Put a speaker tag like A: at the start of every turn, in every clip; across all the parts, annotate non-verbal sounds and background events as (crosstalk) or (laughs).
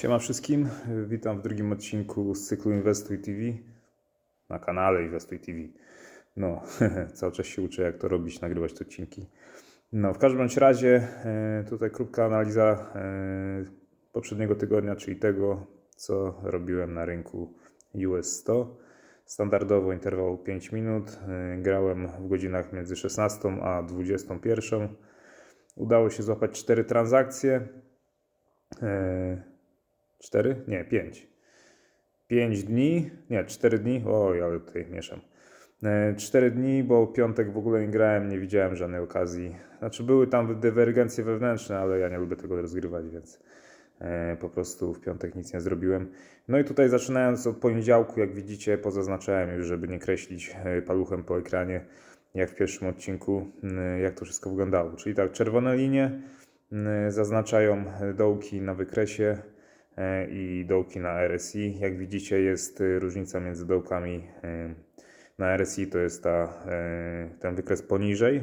A: Siema wszystkim, witam w drugim odcinku z cyklu Inwestuj TV na kanale Inwestuj TV. No, (laughs) cały czas się uczę jak to robić, nagrywać te odcinki. No, w każdym razie e, tutaj krótka analiza e, poprzedniego tygodnia, czyli tego, co robiłem na rynku US 100. Standardowo interwał 5 minut, e, grałem w godzinach między 16 a 21. Udało się złapać 4 transakcje. E, Cztery? Nie, pięć. Pięć dni, nie, cztery dni, oj, ale tutaj mieszam. E, Cztery dni, bo piątek w ogóle nie grałem, nie widziałem żadnej okazji. Znaczy były tam dywergencje wewnętrzne, ale ja nie lubię tego rozgrywać, więc e, po prostu w piątek nic nie zrobiłem. No i tutaj zaczynając od poniedziałku, jak widzicie, pozaznaczałem już, żeby nie kreślić e, paluchem po ekranie, jak w pierwszym odcinku, jak to wszystko wyglądało. Czyli tak, czerwone linie zaznaczają dołki na wykresie, e, i dołki na RSI. Jak widzicie jest y, różnica między dołkami y, na RSI, to jest ta, y, ten wykres poniżej.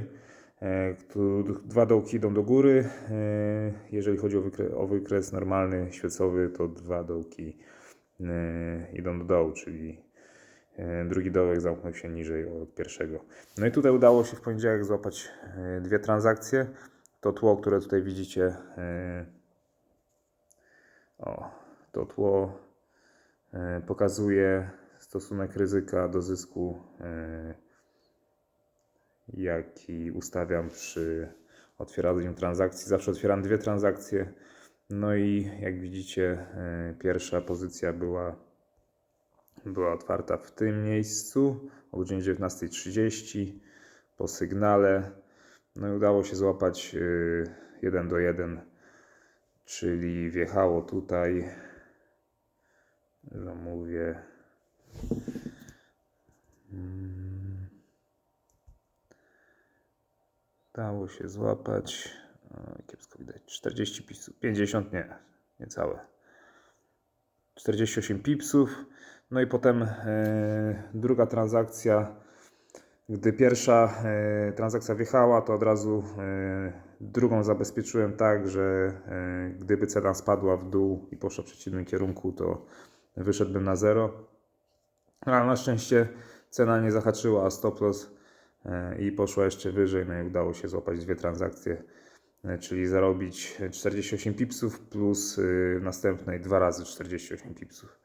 A: E, Tu dwa dołki idą do góry. e, Jeżeli chodzi o wykres, o wykres normalny, świecowy, to dwa dołki e, idą do dołu, czyli e, drugi dołek zamknął się niżej od pierwszego. No i tutaj udało się w poniedziałek złapać e, dwie transakcje. To tło, które tutaj widzicie, e, o, to tło e, pokazuje stosunek ryzyka do zysku, e, jaki ustawiam przy otwieraniu transakcji. Zawsze otwieram dwie transakcje. No i jak widzicie, e, pierwsza pozycja była, była otwarta w tym miejscu o godzinie 19.30 po sygnale. No i udało się złapać 1 do 1 czyli wjechało tutaj, że mówię, mm, dało się złapać, o, kiepsko widać, 40 pipsów, 50 nie, niecałe, 48 pipsów, no i potem e, druga transakcja, gdy pierwsza e, transakcja wjechała, to od razu e, drugą zabezpieczyłem tak, że e, gdyby cena spadła w dół i poszła w przeciwnym kierunku, to wyszedłbym na zero. Ale na szczęście cena nie zahaczyła a stop loss i poszła jeszcze wyżej, no i udało się złapać dwie transakcje, czyli zarobić 48 pipsów plus w następnej dwa razy 48 pipsów.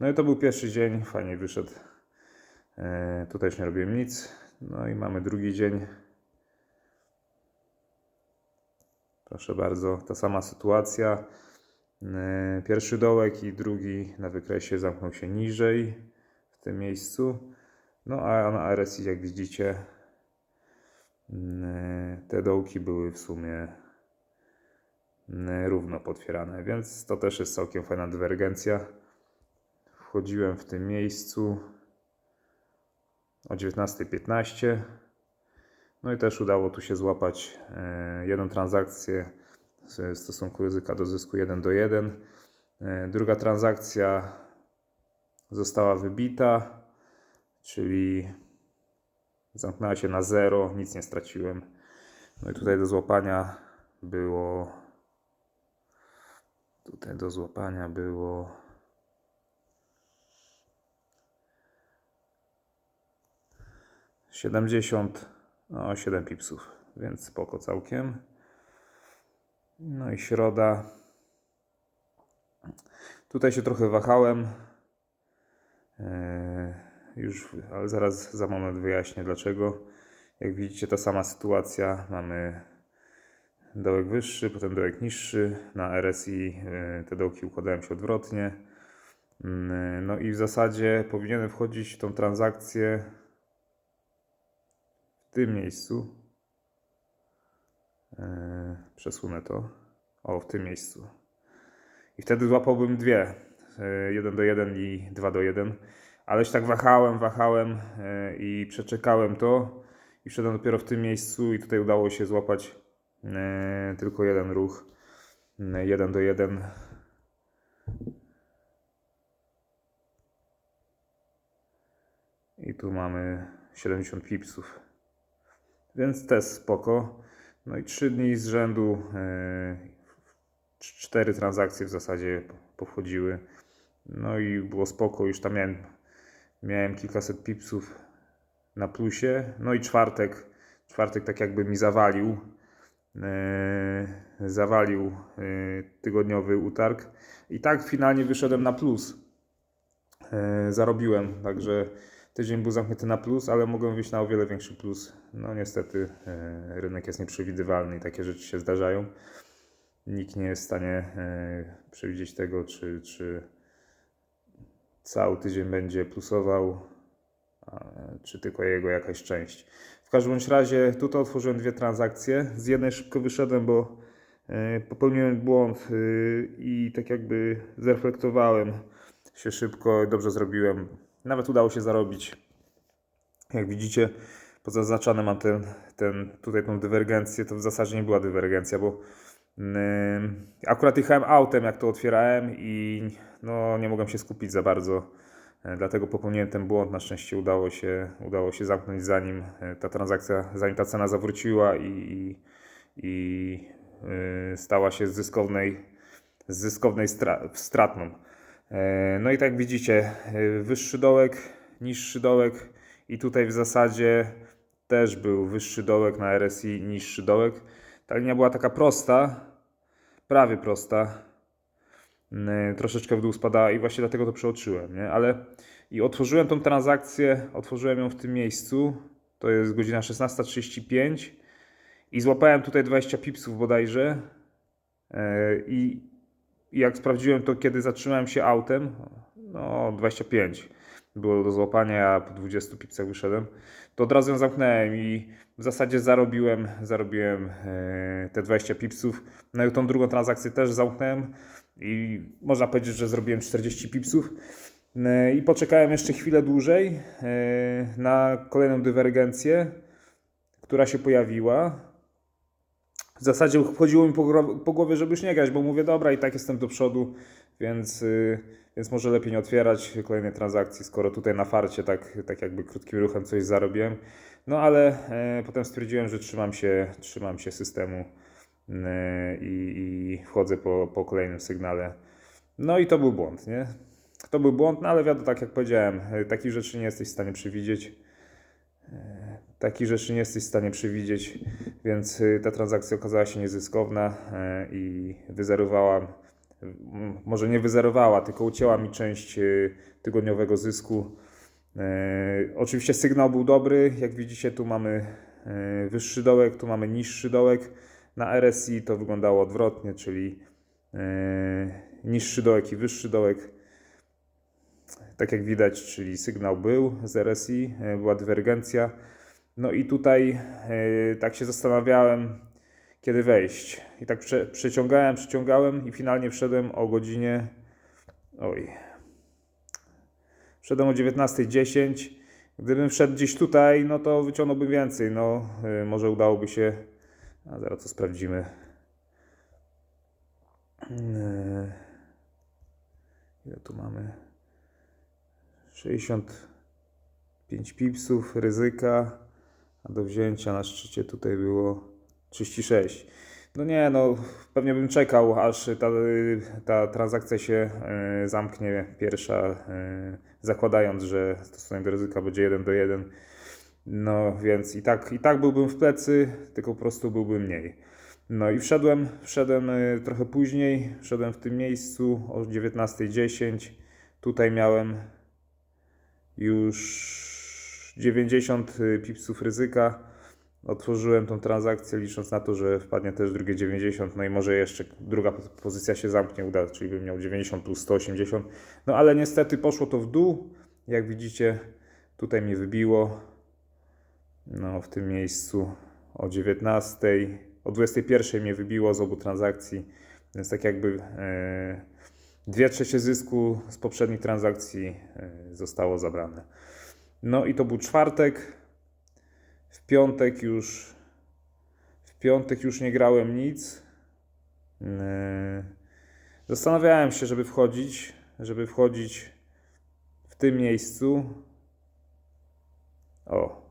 A: No i to był pierwszy dzień, fajnie wyszedł. E, Tutaj już nie robiłem nic. No i mamy drugi dzień. Proszę bardzo, ta sama sytuacja. E, Pierwszy dołek i drugi na wykresie zamknął się niżej w tym miejscu. No a na RSI, jak widzicie, e, te dołki były w sumie równo potwierane, więc to też jest całkiem fajna dywergencja. Wchodziłem w tym miejscu o 19.15. No i też udało tu się złapać e, jedną transakcję w stosunku ryzyka do zysku 1 do 1. E, Druga transakcja została wybita, czyli zamknęła się na zero, nic nie straciłem. No i tutaj do złapania było tutaj do złapania było siedemdziesiąt no 7 pipsów, więc spoko całkiem. No i środa. Tutaj się trochę wahałem. Eee, już, ale zaraz za moment wyjaśnię dlaczego. Jak widzicie, ta sama sytuacja. Mamy dołek wyższy, potem dołek niższy. Na RSI e, te dołki układają się odwrotnie. Mm, No i w zasadzie powinienem wchodzić w tą transakcję tym miejscu. E, Przesunę to. O, w tym miejscu. I wtedy złapałbym dwie. 1 do 1 i 2 do 1. Ale się tak wahałem, wahałem e, i przeczekałem to. I wszedłem dopiero w tym miejscu i tutaj udało się złapać e, tylko jeden ruch. 1 do 1. I tu mamy 70 pipsów. Więc też spoko. No i 3 dni z rzędu e, cz- cztery transakcje w zasadzie powchodziły. No i było spoko, już tam miałem, miałem kilkaset pipsów na plusie. No i czwartek, czwartek tak jakby mi zawalił, e, zawalił e, tygodniowy utarg. I tak finalnie wyszedłem na plus. Zarobiłem, także tydzień był zamknięty na plus, ale mogłem wyjść na o wiele większy plus. No niestety e, rynek jest nieprzewidywalny i takie rzeczy się zdarzają. Nikt nie jest w stanie e, przewidzieć tego, czy, czy cały tydzień będzie plusował, czy tylko jego jakaś część. W każdym razie tutaj otworzyłem dwie transakcje. Z jednej szybko wyszedłem, bo e, popełniłem błąd i tak jakby zreflektowałem się szybko, dobrze zrobiłem. Nawet udało się zarobić. Jak widzicie, pozaznaczane mam ten, ten, tutaj tą dywergencję. To w zasadzie nie była dywergencja, bo ym, akurat jechałem autem, jak to otwierałem i no, nie mogłem się skupić za bardzo. E, Dlatego popełniłem ten błąd. Na szczęście udało się, udało się zamknąć zanim e, ta transakcja, zanim ta cena zawróciła i, i, i y, stała się zyskownej, zyskownej stra, stratną. No i tak widzicie, wyższy dołek, niższy dołek i tutaj w zasadzie też był wyższy dołek na RSI, niższy dołek. Ta linia była taka prosta, prawie prosta. Mm, Troszeczkę w dół spadała i właśnie dlatego to przeoczyłem, nie? Ale i otworzyłem tą transakcję, otworzyłem ją w tym miejscu. To jest godzina 16.35 i złapałem tutaj 20 pipsów bodajże. E, I jak sprawdziłem to, kiedy zatrzymałem się autem, no 25 było do złapania, ja po 20 pipsach wyszedłem, to od razu ją zamknąłem i w zasadzie zarobiłem, zarobiłem e, te 20 pipsów. No i tą drugą transakcję też zamknąłem i można powiedzieć, że zrobiłem 40 pipsów. E, I poczekałem jeszcze chwilę dłużej e, na kolejną dywergencję, która się pojawiła. W zasadzie chodziło mi po głowie, żeby już nie grać, bo mówię, dobra, i tak jestem do przodu, więc, y, więc może lepiej nie otwierać kolejnej transakcji, skoro tutaj na farcie tak, tak jakby krótkim ruchem coś zarobiłem. No ale e, potem stwierdziłem, że trzymam się, trzymam się systemu y, i, i wchodzę po, po kolejnym sygnale. No i to był błąd, nie? To był błąd, no ale wiadomo, tak jak powiedziałem, e, takich rzeczy nie jesteś w stanie przewidzieć. E, Takich rzeczy nie jesteś w stanie przewidzieć, więc ta transakcja okazała się niezyskowna e, i wyzerowała, m, może nie wyzerowała, tylko ucięła mi część y, tygodniowego zysku. E, Oczywiście sygnał był dobry, jak widzicie tu mamy e, wyższy dołek, tu mamy niższy dołek. Na RSI to wyglądało odwrotnie, czyli e, niższy dołek i wyższy dołek. Tak jak widać, czyli sygnał był z RSI, e, była dywergencja. No i tutaj e, tak się zastanawiałem, kiedy wejść. I tak prze, przeciągałem, przeciągałem i finalnie wszedłem o godzinie. Oj. Wszedłem o 19.10. Gdybym wszedł gdzieś tutaj, no to wyciągnąłbym więcej. No, e, może udałoby się. A zaraz to sprawdzimy. E, Ile tu mamy? 65 pipsów ryzyka. A do wzięcia na szczycie tutaj było 36. No nie, no pewnie bym czekał, aż ta, ta transakcja się e, zamknie pierwsza, e, zakładając, że stosunek do ryzyka będzie 1 do 1. No więc i tak, i tak byłbym w plecy, tylko po prostu byłby mniej. No i wszedłem, wszedłem e, trochę później, wszedłem w tym miejscu o 19.10. Tutaj miałem już 90 pipsów ryzyka. Otworzyłem tą transakcję, licząc na to, że wpadnie też drugie 90, no i może jeszcze druga pozycja się zamknie, uda, czyli bym miał 90 plus 180. No ale niestety poszło to w dół. Jak widzicie, tutaj mnie wybiło. No w tym miejscu o 19, o 21 mnie wybiło z obu transakcji, więc tak jakby e, dwie trzecie zysku z poprzednich transakcji e, zostało zabrane. No i to był czwartek. W piątek już w piątek już nie grałem nic. Yy, Zastanawiałem się, żeby wchodzić, żeby wchodzić w tym miejscu. O,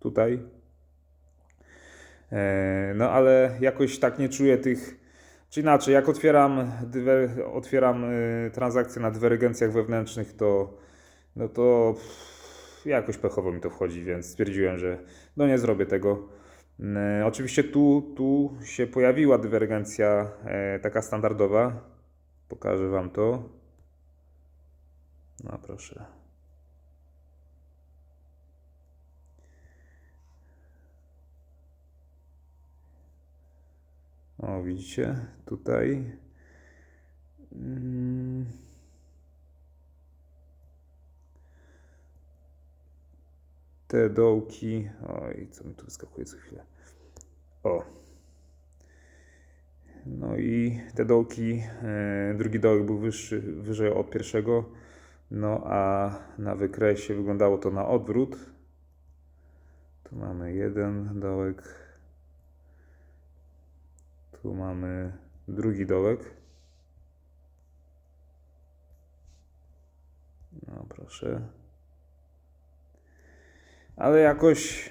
A: tutaj. Yy, No ale jakoś tak nie czuję tych Czy inaczej, jak otwieram, dywer, otwieram y, transakcje na dywergencjach wewnętrznych, to, no to jakoś pechowo mi to wchodzi, więc stwierdziłem, że no nie zrobię tego. Y, oczywiście tu, tu się pojawiła dywergencja e, taka standardowa. Pokażę Wam to. No proszę. O, widzicie? Tutaj. Mm. Te dołki. Oj, co mi tu wyskakuje co chwilę. O. No i te dołki. e, Drugi dołek był wyższy, wyżej od pierwszego. No a na wykresie wyglądało to na odwrót. Tu mamy jeden dołek. Tu mamy drugi dołek. No proszę. Ale jakoś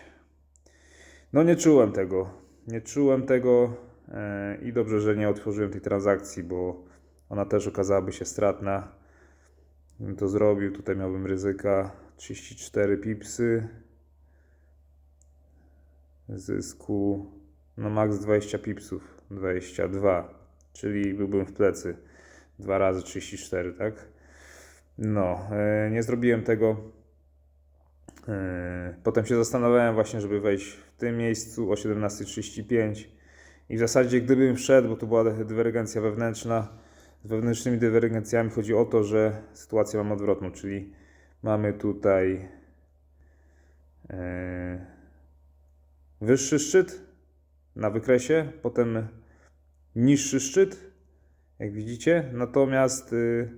A: no nie czułem tego. Nie czułem tego e, i dobrze, że nie otworzyłem tej transakcji, bo ona też okazałaby się stratna. Gdybym to zrobił, tutaj miałbym ryzyka. 34 pipsy zysku no max 20 pipsów. 22 czyli byłbym w plecy. 2 razy 34 tak? No e, nie zrobiłem tego potem się zastanawiałem właśnie żeby wejść w tym miejscu o 17.35 i w zasadzie gdybym wszedł bo to była dywergencja wewnętrzna z wewnętrznymi dywergencjami chodzi o to, że sytuację mam odwrotną, czyli mamy tutaj e, wyższy szczyt na wykresie, potem niższy szczyt, jak widzicie, natomiast y,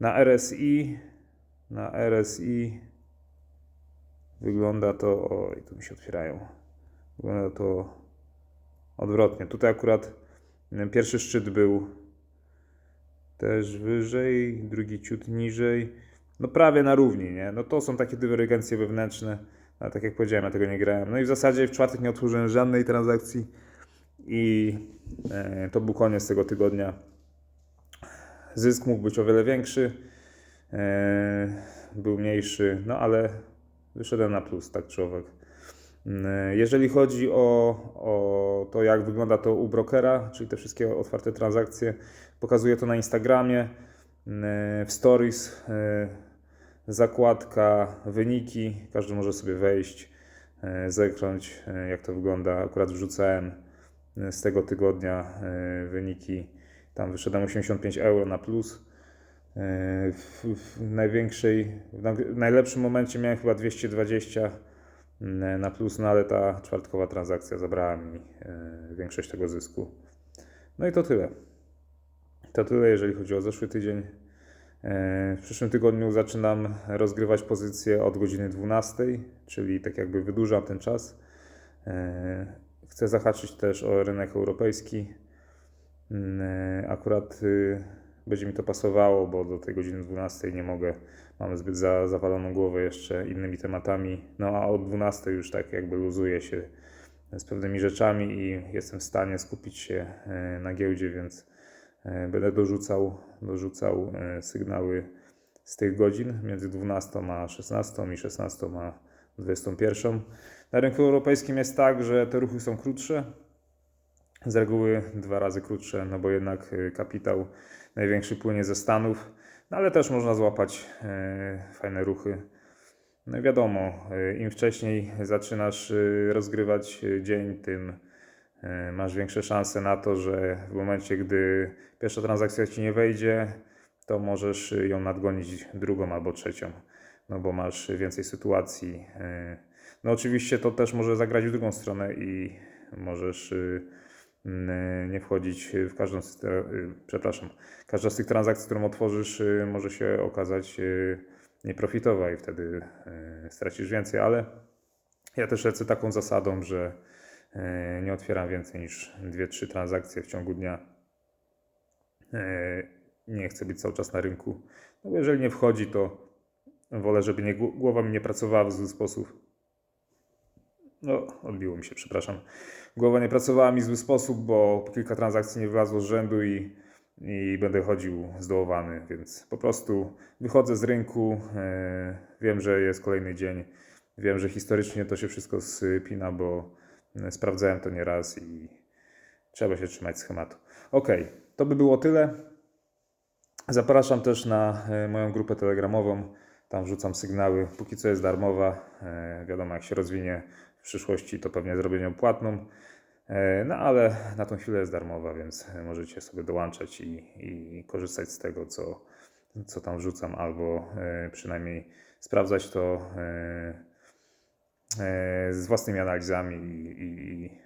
A: na RSI na RSI wygląda to, oj, tu mi się otwierają, wygląda to odwrotnie. Tutaj akurat y, pierwszy szczyt był też wyżej, drugi ciut niżej, no prawie na równi, nie? No to są takie dywergencje wewnętrzne, ale tak jak powiedziałem, ja tego nie grałem. No i w zasadzie w czwartek nie otworzyłem żadnej transakcji i e, to był koniec tego tygodnia. Zysk mógł być o wiele większy, e, był mniejszy, no ale wyszedłem na plus, tak czy. E, Jeżeli chodzi o, o to, jak wygląda to u brokera, czyli te wszystkie otwarte transakcje, pokazuję to na Instagramie, e, w Stories, e, zakładka, wyniki, każdy może sobie wejść, e, zerknąć, e, jak to wygląda. Akurat wrzucałem z tego tygodnia wyniki, tam wyszedłem 85 euro na plus. E, W, w największej, w na- w najlepszym momencie miałem chyba 220 mm, na plus, no ale ta czwartkowa transakcja zabrała mi e, większość tego zysku. No i to tyle. To tyle, jeżeli chodzi o zeszły tydzień. E, W przyszłym tygodniu zaczynam rozgrywać pozycje od godziny 12, czyli tak jakby wydłużam ten czas. Chcę zahaczyć też o rynek europejski. Mm, Akurat y, będzie mi to pasowało, bo do tej godziny 12 nie mogę. Mamy zbyt za, zawaloną głowę jeszcze innymi tematami. No a od 12 już tak jakby luzuję się z pewnymi rzeczami i jestem w stanie skupić się e, na giełdzie, więc e, będę dorzucał, dorzucał e, sygnały z tych godzin między 12 a 16 i 16 a 21. Na rynku europejskim jest tak, że te ruchy są krótsze, z reguły dwa razy krótsze, no bo jednak kapitał największy płynie ze Stanów, no ale też można złapać e, fajne ruchy. No wiadomo, e, im wcześniej zaczynasz e, rozgrywać dzień, tym masz większe szanse na to, że w momencie, gdy pierwsza transakcja ci nie wejdzie, to możesz ją nadgonić drugą albo trzecią, no bo masz więcej sytuacji. No oczywiście to też może zagrać w drugą stronę i możesz nie wchodzić w każdą z, y, przepraszam, każda z tych transakcji, którą otworzysz, y, może się okazać y, nieprofitowa i wtedy y, stracisz więcej, ale ja też lecę taką zasadą, że y, nie otwieram więcej niż 2-3 transakcje w ciągu dnia. Y, Nie chcę być cały czas na rynku. No bo jeżeli nie wchodzi, to wolę, żeby nie, gł- głowa mi nie pracowała w zły sposób. No, odbiło mi się, przepraszam. Głowa nie pracowała mi w zły sposób, bo kilka transakcji nie wylazło z rzędu i, i będę chodził zdołowany, więc po prostu wychodzę z rynku. e, Wiem, że jest kolejny dzień. Wiem, że historycznie to się wszystko spina, bo e, sprawdzałem to nieraz i trzeba się trzymać schematu. Ok, to by było tyle. Zapraszam też na e, moją grupę telegramową. Tam wrzucam sygnały. Póki co jest darmowa. Wiadomo, jak się rozwinie przyszłości, to pewnie zrobię ją płatną. E, No ale na tą chwilę jest darmowa, więc możecie sobie dołączać i, i korzystać z tego, co, co tam wrzucam, albo e, przynajmniej sprawdzać to e, z własnymi analizami i, i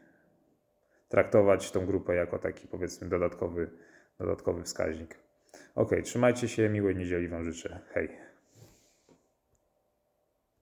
A: traktować tą grupę jako taki powiedzmy dodatkowy, dodatkowy wskaźnik. Ok, trzymajcie się, miłej niedzieli Wam życzę. Hej.